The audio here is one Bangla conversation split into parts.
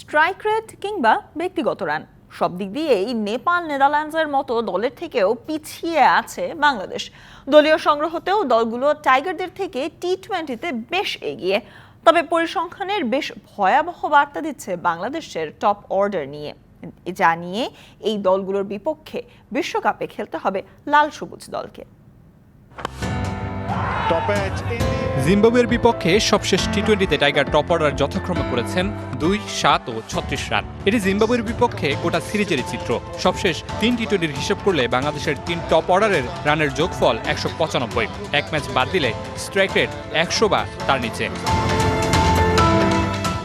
স্ট্রাইক রেট কিংবা ব্যক্তিগত রান। সব দিক দিয়েই নেপাল, নেদারল্যান্ডসের মতো দলের থেকেও পিছিয়ে আছে বাংলাদেশ। দলীয় সংগ্রহতেও দলগুলো টাইগারদের থেকে টি টোয়েন্টিতে বেশ এগিয়ে। তবে পরিসংখ্যানের বেশ ভয়াবহ বার্তা দিচ্ছে বাংলাদেশের টপ অর্ডার নিয়ে। যা নিয়ে এই দলগুলোর বিপক্ষে বিশ্বকাপে খেলতে হবে লাল সবুজ দলকে। জিম্বাবুয়ের বিপক্ষে সবশেষ টি টোয়েন্টিতে টাইগার টপ অর্ডার যথাক্রমে করেছেন দুই, সাত ও ছত্রিশ রান। এটি জিম্বাবুয়ের বিপক্ষে গোটা সিরিজের চিত্র। সবশেষ তিন টি টোয়েন্টির হিসেব করলে বাংলাদেশের তিন টপ অর্ডারের রানের যোগফল একশো পঁচানব্বই। এক ম্যাচ বাদ দিলে স্ট্রাইক রেট একশো বা তার নিচে।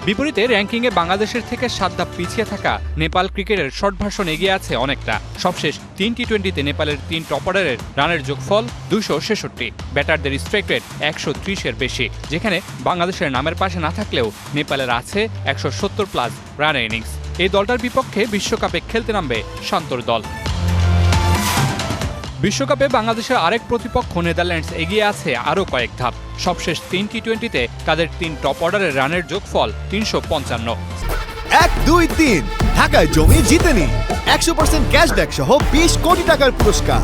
বিপরীতে র্যাঙ্কিংয়ে বাংলাদেশের থেকে সাত ধাপ পিছিয়ে থাকা নেপাল ক্রিকেটের শর্ট ভার্সন এগিয়ে আছে অনেকটা। সবশেষ তিন টি টোয়েন্টিতে নেপালের তিন টপ অর্ডারের রানের যোগফল দুশো ছেষট্টি। ব্যাটারদের স্ট্রাইক রেট একশো ত্রিশের বেশি, যেখানে বাংলাদেশের নামের পাশে না থাকলেও নেপালের আছে একশো সত্তর প্লাস রানের ইনিংস এই দলটার বিপক্ষে বিশ্বকাপে খেলতে নামবে শান্তর দল। বিশ্বকাপে বাংলাদেশের আরেক প্রতিপক্ষ নেদারল্যান্ডস এগিয়ে আছে আরও কয়েক ধাপ। সবশেষ তিন টি টোয়েন্টিতে তাদের তিন টপ অর্ডারের রানের যোগফল তিনশো পঞ্চান্ন। এক দুই তিন। ঢাকায় জমি জিতে নিন একশো পার্সেন্ট ক্যাশব্যাক সহ বিশ কোটি টাকার পুরস্কার।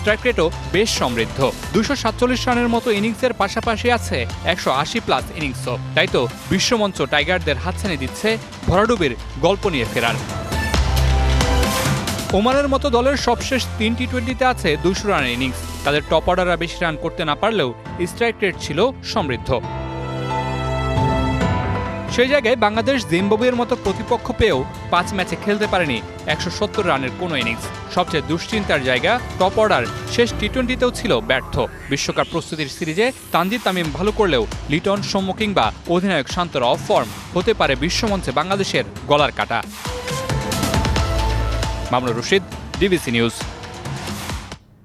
স্ট্রাইক রেটও বেশ সমৃদ্ধ। দুশো সাতচল্লিশ রানের মতো ইনিংসের পাশাপাশি আছে একশো আশি প্লাস ইনিংসও তাই তো বিশ্বমঞ্চ টাইগারদের হাতছানি দিচ্ছে ভরাডুবির গল্প নিয়ে ফেরার। ওমানের মতো দলের সবশেষ তিন টি টোয়েন্টিতে আছে দুশো রানের ইনিংস। তাদের টপ অর্ডাররা বেশি রান করতে না পারলেও স্ট্রাইক রেট ছিল সমৃদ্ধ। সেই জায়গায় বাংলাদেশ জিম্বাবুয়ের মতো প্রতিপক্ষ পেয়েও পাঁচ ম্যাচে খেলতে পারেনি একশো সত্তর রানের কোনো ইনিংস। সবচেয়ে দুশ্চিন্তার জায়গা টপ অর্ডার শেষ টি টোয়েন্টিতেও ছিল ব্যর্থ। বিশ্বকাপ প্রস্তুতির সিরিজে তানজিদ তামিম ভালো করলেও লিটন সৌম্য কিংবা অধিনায়ক শান্তর অফ ফর্ম হতে পারে বিশ্বমঞ্চে বাংলাদেশের গলার কাটা। Mamunur Rashid DBC news.